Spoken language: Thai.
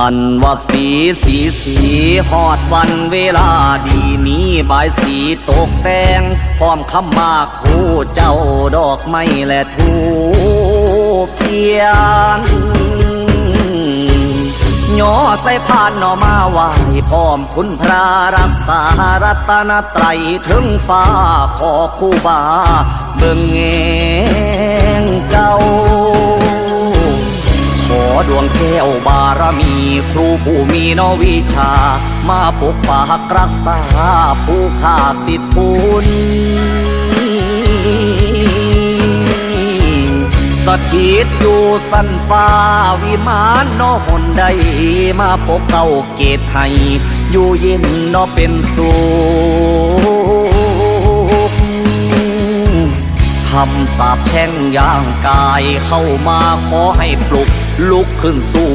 อันว่าสีสีสีหอดวันเวลาดีมีบายสีตกแต่งพร้อมคำมากผู้เจ้าดอกไม้และทูเทียนย่อใส่พานหนอมาไหวพร้อมคุณพระรักษารัตนตรัยถึงฟ้าขอคู่บาเบิ่ง ดวงแก้วบารมี ครูผู้มีนวิชา มาปกปักรักษาผู้ขาสิทธิพุนสถิตอยู่สันฟ้าวิมานนอหนใดมาปกเก้าเกตให้อยู่เย็นนอเป็นสุขคำสาปแช่งย่างกายเข้ามาขอให้ปลุก ลุกขึ้นสู่